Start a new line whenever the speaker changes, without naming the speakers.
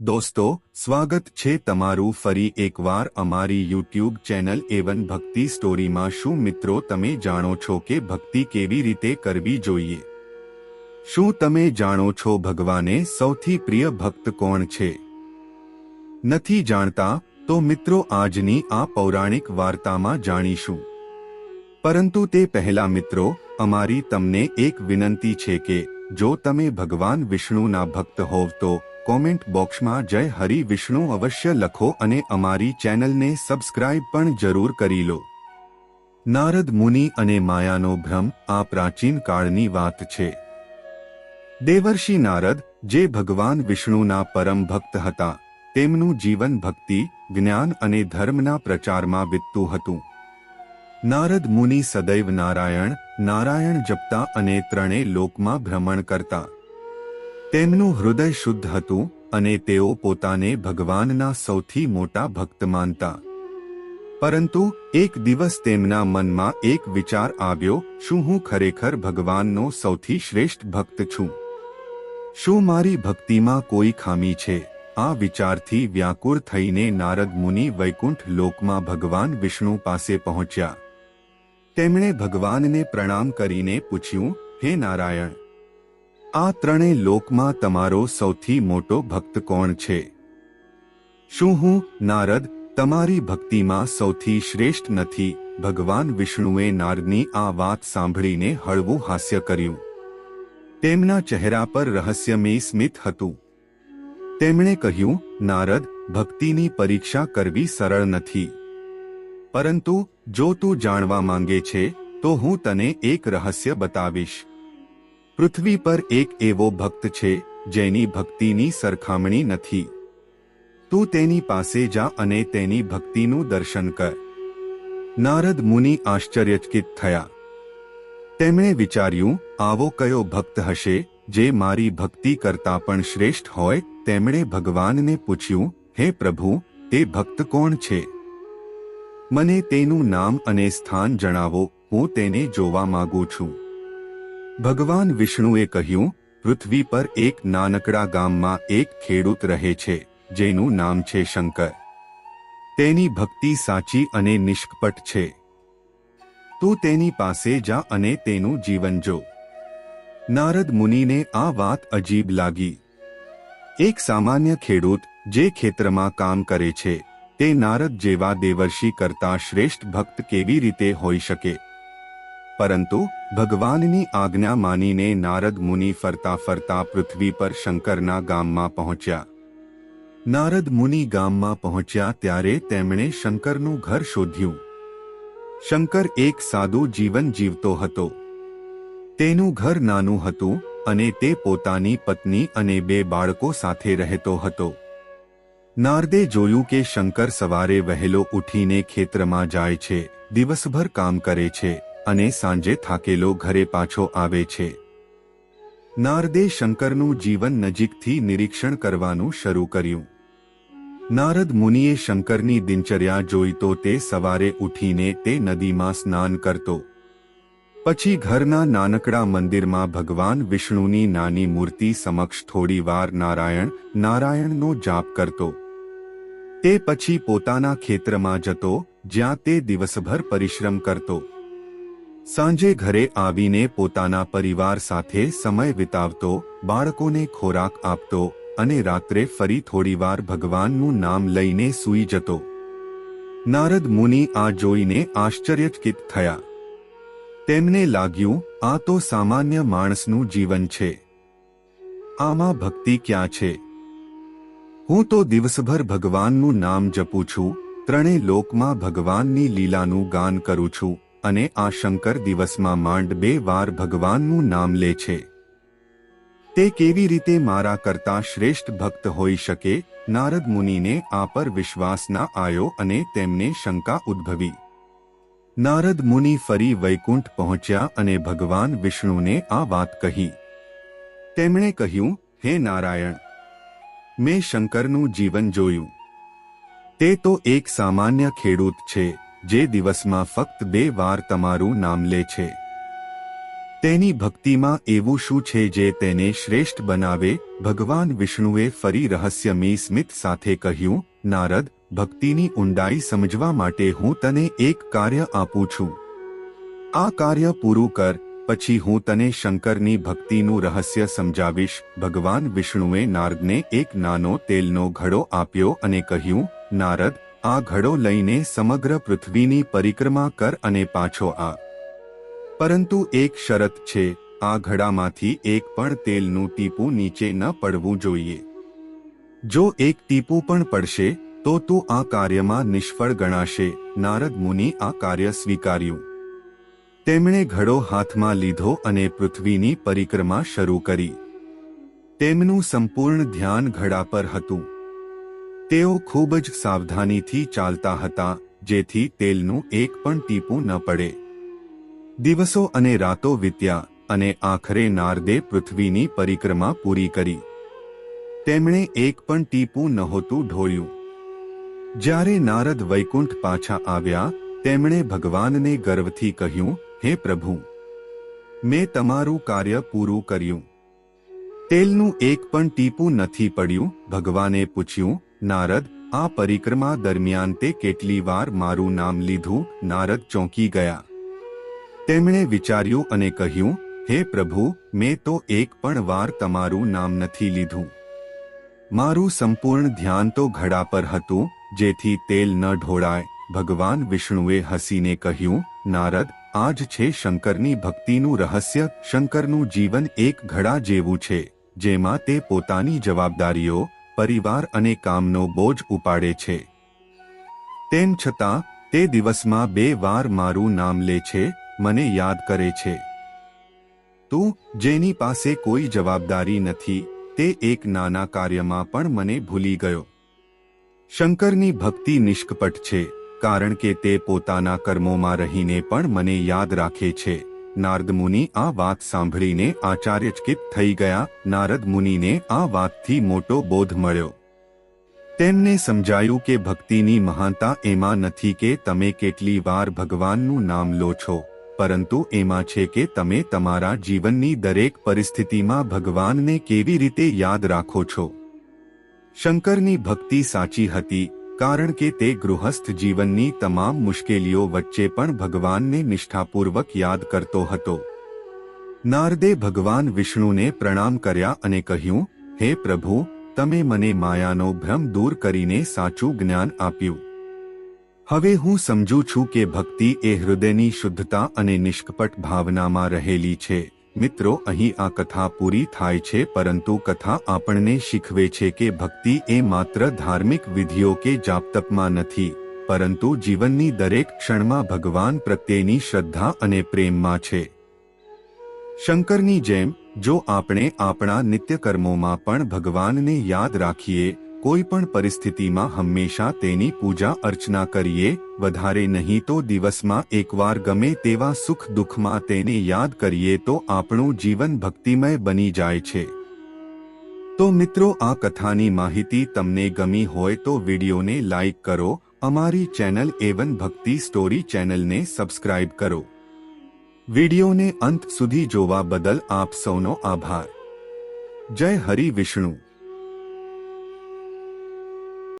દોસ્તો, સ્વાગત છે તમારું ફરી એકવાર અમારી યુટ્યુબ ચેનલ એવન ભક્તિ સ્ટોરીમાં. શું મિત્રો, તમે જાણો છો કે ભક્તિ કેવી રીતે કરવી જોઈએ? શું તમે જાણો છો ભગવાને સૌથી પ્રિય ભક્ત કોણ છે? નથી જાણતા? તો મિત્રો, આજની આ પૌરાણિક વાર્તામાં જાણીશું. પરંતુ તે પહેલા મિત્રો, અમારી તમને એક વિનંતી છે કે, જો તમે ભગવાન વિષ્ણુના ભક્ત હોવ તો કોમેન્ટ બોક્સમાં જય હરિ વિષ્ણુ અવશ્ય લખો અને અમારી ચેનલને સબસ્ક્રાઇબ પણ જરૂર કરી લો. નારદ મુનિ અને માયાનો ભ્રમ આ પ્રાચીન કાળની વાત છે. દેવર્ષિ નારદ, જે ભગવાન વિષ્ણુના પરમ ભક્ત હતા, તેમનું જીવન ભક્તિ, જ્ઞાન અને ધર્મના પ્રચારમાં વીતતું હતું. નારદ મુનિ સદૈવ નારાયણ નારાયણ જપતા અને ત્રણે લોકમાં ભ્રમણ કરતા. તેમનું હૃદય શુદ્ધ હતું અને તેઓ પોતાને ભગવાનના સૌથી મોટા ભક્ત માનતા. પરંતુ એક દિવસ તેમના મનમાં એક વિચાર આવ્યો, શું હું ખરેખર ભગવાનનો સૌથી શ્રેષ્ઠ ભક્ત છું? શું મારી ભક્તિમાં કોઈ ખામી છે? આ વિચારથી વ્યાકુળ થઈને નારદ મુનિ વૈકુંઠ લોકમાં ભગવાન વિષ્ણુ પાસે પહોંચ્યા. તેમણે ભગવાનને પ્રણામ કરીને પૂછ્યું, હે નારાયણ આ ત્રણેય લોકમાં તમારો સૌથી મોટો ભક્ત કોણ છે? શું હું, નારદ, તમારી ભક્તિમાં સૌથી શ્રેષ્ઠ નથી? ભગવાન વિષ્ણુએ નારદની આ વાત સાંભળીને હળવું હાસ્ય કર્યું. તેમના ચહેરા પર રહસ્યમય સ્મિત હતું. તેમણે કહ્યું, નારદ, ભક્તિની પરીક્ષા કરવી સરળ નથી. પરંતુ જો તું જાણવા માંગે છે, તો હું તને એક રહસ્ય બતાવીશ. પૃથ્વી પર એક એવો ભક્ત છે, જેની ભક્તિની સરખામણી નથી. તું તેની પાસે જા અને તેની ભક્તિનું દર્શન કર. નારદ મુનિ આશ્ચર્યચકિત થયા. તેમણે વિચાર્યું, આવો કયો ભક્ત હશે, જે મારી ભક્તિ કરતા પણ શ્રેષ્ઠ હોય, તેમણે ભગવાનને પૂછ્યું, હે પ્રભુ, તે ભક્ત કોણ છે? મને તેનું નામ અને સ્થાન જણાવો, હું તેને જોવા માંગુ છું. ભગવાન વિષ્ણુએ કહ્યું, પૃથ્વી પર એક નાનકડા ગામમાં એક ખેડૂત રહે છે, જેનું નામ છે શંકર. તેની ભક્તિ સાચી અને નિષ્કપટ છે. તું તેની પાસે જા અને તેનું જીવન જો. નારદ મુનિને આ વાત અજીબ લાગી. એક સામાન્ય ખેડૂત, જે ખેતરમાં કામ કરે છે, તે નારદ જેવા દેવર્ષિ કરતા શ્રેષ્ઠ ભક્ત કેવી રીતે હોઈ શકે? પરંતુ ભગવાનની આજ્ઞા માનીને નારદ મુનિ ફરતા ફરતા પૃથ્વી પર શંકરના ગામમાં પહોંચ્યા. નારદ મુનિ ગામમાં પહોંચ્યા ત્યારે તેમણે શંકરનું ઘર શોધ્યું. શંકર એક સાદું જીવન જીવતો હતો. તેનું ઘર નાનું હતું અને તે પોતાની પત્ની અને બે બાળકો સાથે રહેતો હતો. નારદે જોયું કે શંકર સવારે વહેલો ઉઠીને ખેતરમાં જાય છે, દિવસભર કામ કરે છે. અને સાંજે થાકેલો ઘરે પાછો આવે છે. નારદે શંકરનું જીવન નજીકથી નિરીક્ષણ કરવાનું શરૂ કર્યું. નારદ મુનિએ શંકરની દિનચર્યા જોઈ તો તે સવારે ઉઠીને તે નદીમાં સ્નાન કરતો. પછી ઘરના નાનકડા મંદિરમાં ભગવાન વિષ્ણુની નાની મૂર્તિ સમક્ષ થોડીવાર નારાયણ, નારાયણનો જાપ કરતો. તે પછી પોતાના ખેતરમાં જતો, જ્યાં તે દિવસભર પરિશ્રમ કરતો. સાંજે ઘરે આવીને પોતાના પરિવાર સાથે સમય વિતાવતો, બાળકોને ખોરાક આપતો અને રાત્રે ફરી થોડીવાર ભગવાનનું નામ લઈને સૂઈ જતો. નારદ મુનિ આ જોઈને આશ્ચર્યચકિત થયા. તેમને લાગ્યું, આ તો સામાન્ય માણસનું જીવન છે. આમાં ભક્તિ ક્યાં છે? હું તો દિવસભર ભગવાનનું નામ જપું છું ત્રણે લોકમાં ભગવાનની લીલાનું ગાન કરું છું. અને આ શંકર દિવસમાં માંડ બે વાર ભગવાનનું નામ લે છે. તે કેવી રીતે મારા કરતા શ્રેષ્ઠ ભક્ત હોઈ શકે? નારદ મુનિને આ પર વિશ્વાસ ના આવ્યો અને તેમને શંકા ઉદ્ભવી. નારદ મુનિ ફરી વૈકુંઠ પહોંચ્યા અને ભગવાન વિષ્ણુને આ વાત કહી. તેમણે કહ્યું, હે નારાયણ, મેં શંકરનું જીવન જોયું. તે તો એક સામાન્ય ખેડૂત છે. જે દિવસમાં ફક્ત બે વાર તમારું નામ લે છે. તેની ભક્તિમાં એવું શું છે જે તેને શ્રેષ્ઠ બનાવે? ભગવાન વિષ્ણુએ ફરી રહસ્યમી સ્મિત સાથે કહ્યું, નારદ, ભક્તિની ઊંડાઈ સમજવા માટે હું તને એક કાર્ય આપું છું. આ કાર્ય પૂરું કર, પછી હું તને શંકરની ભક્તિનું રહસ્ય સમજાવીશ. ભગવાન વિષ્ણુએ નારદને એક નાનો તેલનો ઘડો આપ્યો અને કહ્યું, નારદ આ ઘડો લઈને સમગ્ર પૃથ્વીની પરિક્રમા કર અને પાછો આ. પરંતુ એક શરત છે, આ ઘડામાંથી એક પણ તેલનું ટીપું નીચે ન પડવું જોઈએ. જો એક ટીપું પણ પડશે, તો તું આ કાર્યમાં નિષ્ફળ ગણાશે, નારદ મુનિ આ કાર્ય સ્વીકાર્યું. તેમણે ઘડો હાથમાં લીધો અને પૃથ્વીની પરિક્રમા શરૂ કરી. તેમનું સંપૂર્ણ ધ્યાન ઘડા પર હતું. તેઓ ખૂબ જ સાવધાનીથી ચાલતા હતા, જેથી તેલનું એક પણ ટીપું ન પડે. દિવસો અને રાતો વીત્યા, અને આખરે નારદે પૃથ્વીની પરિક્રમા પૂરી કરી. તેમણે એક પણ ટીપું નહોતું ઢોળ્યું. જ્યારે નારદ વૈકુંઠ પાછા આવ્યા, તેમણે ભગવાનને ગર્વથી કહ્યું, હે પ્રભુ, મેં તમારું કાર્ય પૂરું કર્યું. તેલનું એક પણ ટીપું નથી પડ્યું. ભગવાને પૂછ્યું નારદ, આ પરિક્રમા દરમિયાન તે કેટલી વાર મારું નામ લીધું? નારદ ચોંકી ગયા. તેમણે વિચાર્યું અને કહ્યું, હે પ્રભુ, મેં તો એક પણ વાર તમારું નામ નથી લીધું. મારું સંપૂર્ણ ધ્યાન તો ઘડા પર હતું, જેથી તેલ ન ઢોળાય. ભગવાન વિષ્ણુએ હસીને કહ્યું, નારદ, આજ છે શંકરની ભક્તિનું રહસ્ય. શંકરનું જીવન એક ઘડા જેવું છે, જેમાં તે પોતાની જવાબદારીઓ પરિવાર અને કામનો બોજ ઉપાડે છે. તેમ છતાં, તે દિવસમાં બે વાર મારું નામ લે છે, મને યાદ કરે છે. તું, જેની પાસે કોઈ જવાબદારી નથી, તે એક નાના કાર્યમાં પણ મને ભૂલી ગયો. શંકરની ભક્તિ નિષ્કપટ છે, કારણ કે તે પોતાના કર્મોમાં રહીને પણ મને યાદ રાખે છે. નારદ મુનિ આ વાત સાંભળીને આચાર્યચકિત થઈ ગયા. નારદ મુનિને આ વાતથી મોટો બોધ મળ્યો. તેમને સમજાયું કે ભક્તિની મહાનતા એમાં નથી કે તમે કેટલી વાર ભગવાનનું નામ લો છો, પરંતુ એમાં છે કે તમે તમારા જીવનની દરેક પરિસ્થિતિમાં ભગવાનને કેવી રીતે યાદ રાખો છો. શંકરની ભક્તિ સાચી હતી કારણ કે તે ગૃહસ્થ જીવનની તમામ મુશ્કેલીઓ વચ્ચે પણ ભગવાનને નિષ્ઠાપૂર્વક યાદ કરતો હતો. નારદે ભગવાન વિષ્ણુને પ્રણામ કર્યા અને કહ્યું, હે પ્રભુ, તમે મને માયાનો ભ્રમ દૂર કરીને સાચું જ્ઞાન આપ્યું. હવે હું સમજુ છું કે ભક્તિ એ હૃદયની શુદ્ધતા અને નિષ્કપટ ભાવનામાં રહેલી છે. મિત્રો, અહીં આ કથા પૂરી થાય છે, પરંતુ કથા આપણને શીખવે છે કે ભક્તિ એ માત્ર ધાર્મિક વિધિઓ કે જાપતપમાં નથી, પરંતુ જીવનની દરેક ક્ષણમાં ભગવાન પ્રત્યેની શ્રદ્ધા અને પ્રેમમાં છે. શંકરની જેમ, જો આપણે આપણા નિત્યકર્મોમાં પણ ભગવાનને યાદ રાખીએ કોઈ પણ પરિસ્થિતિમાં હંમેશા તેની પૂજા અર્ચના કરીએ, વધારે નહીં તો દિવસમાં એકવાર ગમે તેવા સુખ દુઃખમાં તેને યાદ કરીએ તો આપણું જીવન ભક્તિમય બની જાય છે. તો મિત્રો, આ કથાની માહિતી તમને ગમી હોય તો વિડીયોને લાઇક કરો, અમારી ચેનલ એવન ભક્તિ સ્ટોરી ચેનલને સબસ્ક્રાઇબ કરો. વિડીયોને અંત સુધી જોવા બદલ આપ સૌનો આભાર. જય હરિ વિષ્ણુ.